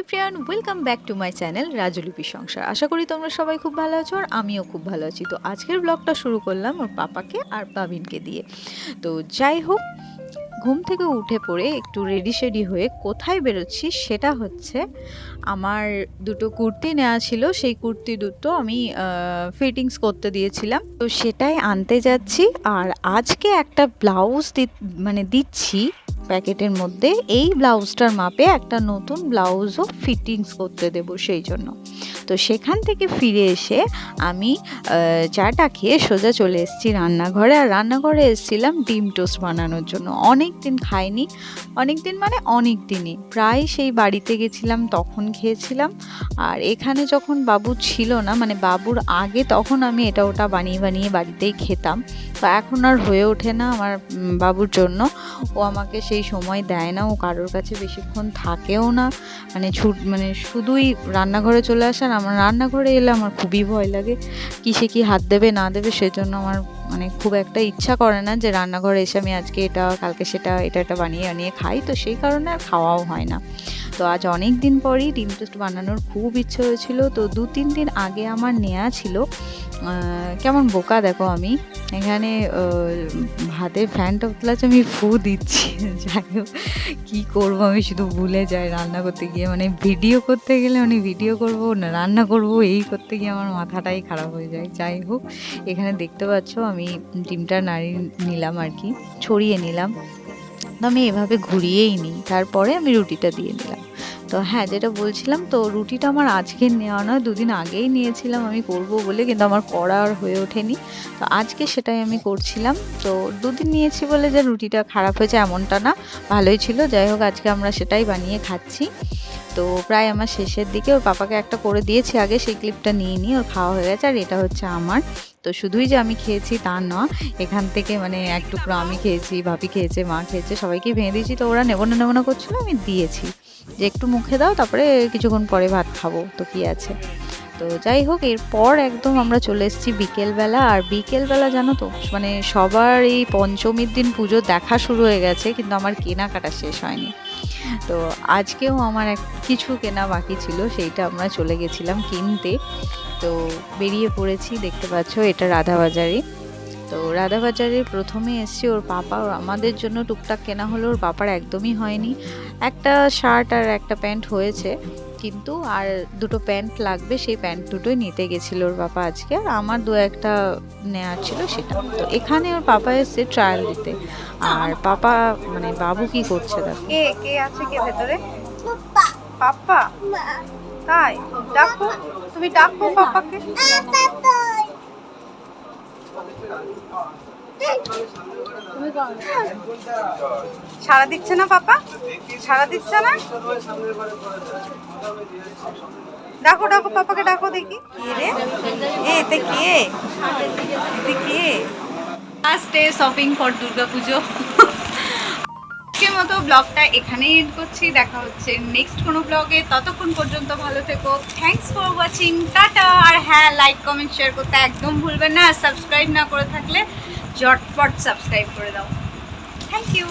Everyone welcome back to my channel Rajlipi Sansar. আশা করি তোমরা সবাই খুব ভালো আছো আর আমিও খুব ভালো আছি। তো আজকের ব্লগটা শুরু করলাম ওর পাপাকে আর পাবিনকে দিয়ে। তো যাই হোক, ঘুম থেকে উঠে পড়ে একটু রেডি শেডি হয়ে কোথায় বেরোচ্ছি সেটা হচ্ছে আমার দুটো কুর্তি নেওয়া ছিল। সেই কুর্তি দুটো আমি ফিটিংস করতে দিয়েছিলাম। তো সেটাই আনতে যাচ্ছি আর আজকে একটা ব্লাউজ মানে দিচ্ছি। প্যাকেটের মধ্যে এই ব্লাউজটার মাপে একটা নতুন ব্লাউজও ফিটিংস করতে দেবো সেই জন্য। তো সেখান থেকে ফিরে এসে আমি চাটা খেয়ে সোজা চলে এসেছি রান্নাঘরে। আর রান্নাঘরে এসেছিলাম ডিম টোস্ট বানানোর জন্য। অনেক দিন খাইনি অনেক দিন মানে অনেক দিনই প্রায় সেই বাড়িতে গেছিলাম, তখন খেয়েছিলাম। আর এখানে যখন বাবু ছিল না মানে বাবুর আগে তখন আমি এটা ওটা বানিয়ে বানিয়ে বাড়িতেই খেতাম। তো এখন আর হয়ে ওঠে না আমার বাবুর জন্য। ও আমাকে সেই সময় দেয় না ও কারোর কাছে বেশিক্ষণ থাকেও না। মানে ছুট মানে শুধুই রান্নাঘরে চলে আসার আমার রান্নাঘরে এলে আমার খুবই ভয় লাগে। কিসে কি হাত দেবে, না দেবে সেজন্য আমার মানে খুব একটা ইচ্ছা করে না যে রান্নাঘরে এসে আমি আজকে এটা, কালকে সেটা, এটা এটা বানিয়ে বানিয়ে খাই। তো সেই কারণে আর খাওয়াও হয় না। তো আজ অনেক দিন পরই ডিম টোস্ট বানানোর খুব ইচ্ছে হয়েছিল। তো দু তিন দিন আগে আমার নেওয়া ছিল। কেমন বোকা দেখো আমি। এখানে আহ, ভাতে ফ্যানটা উতলাচ্ছে আমি ফু দিচ্ছি। যাই হোক কী করব আমি শুধু ভুলে যাই রান্না করতে গিয়ে। মানে ভিডিও করতে গেলে মানে ভিডিও করব না রান্না করব এই করতে গিয়ে আমার মাথাটাই খারাপ হয়ে যায়। যাই হোক এখানে দেখতে পাচ্ছ আমি ডিমটা নাড়িয়ে নিলাম আর কি ছড়িয়ে নিলাম। আমি এভাবে ঘুরিয়েই নিই। তারপরে আমি রুটিটা দিয়ে নিলাম তো হ্যাঁ যেটা বলছিলাম, তো রুটিটা আমার আজকে নেওয়া নয়, দুদিন আগেই নিয়েছিলাম, আমি করব বলে, কিন্তু আমার করা আর হয়ে ওঠেনি। তো আজকে সেটাই আমি করছিলাম। তো দুদিন নিয়েছি বলে যে রুটিটা খারাপ হয়েছে এমনটা না, ভালোই ছিল। যাই হোক, আজকে আমরা সেটাই বানিয়ে খাচ্ছি। তো প্রায় আমার শেষের দিকে ওর পাপাকে একটা করে দিয়েছি আগে, সেই ক্লিপটা নিয়ে নিই ওর খাওয়া হয়ে গেছে, আর এটা হচ্ছে আমার। তো শুধুই যে আমি খেয়েছি তা না, এখান থেকে মানে এক টুকরো আমি খেয়েছি, ভাবি খেয়েছে, মা খেয়েছে, সবাইকে ভেঙে দিয়েছি, তো ওরা নেব না নেব না করছিল, আমি দিয়েছি। যে একটু মুখে দাও, তারপরে কিছুক্ষণ পরে ভাত খাব, তো কি আছে? তো যাই হোক, এরপর একদম আমরা চলে এসেছি বিকেলবেলা। আর বিকেলবেলা জানো তো মানে সবার এই পঞ্চমীর দিন পুজো দেখা শুরু হয়ে গেছে, কিন্তু আমার কেনাকাটা শেষ হয়নি। তো আজকেও আমার এক কিছু কেনা বাকি ছিল, সেইটা আমরা চলে গেছিলাম কিনতে। তো বেরিয়ে পড়েছি, দেখতে পাচ্ছ, এটা রাধাবাজারে। তো রাধাবাজারে প্রথমে এসছি ওর পাপা ওর আমাদের জন্য টুকটাক কেনা হলো ওর পাপার একদমই হয়নি। একটা শার্ট আর একটা প্যান্ট হয়েছে কিন্তু আর দুটো প্যান্ট লাগবে সেই প্যান্ট দুটোই নিতে গেছিল ওর পাপা আজকে আর আমার দু একটা নেওয়ার ছিল সেটা। তো এখানে ওর পাপা এসছে ট্রায়াল দিতে। আর পাপা মানে বাবু কি করছে দেখো। কে কে আছে কে ভেতরে? পাপ্পা তাই? ডাকো। তুমি ডাকো পাপাকে। সারা দিচ্ছে না পাপা? সারা দিচ্ছে না? ডাকো ডাকো, পাপাকে ডাকো দেখি। কে রে? এতে কে? এতে কে? Last day shopping for Durga Puja মতো ব্লগটা এখানেই এড করছি। দেখা হচ্ছে নেক্সট কোনো ব্লগে। ততক্ষণ পর্যন্ত ভালো থেকো। Thanks for watching tata. আর হ্যাঁ লাইক কমেন্ট শেয়ার করতে একদম ভুলবেন না। সাবস্ক্রাইব না করে থাকলে জটপট সাবস্ক্রাইব করে দাও। Thank you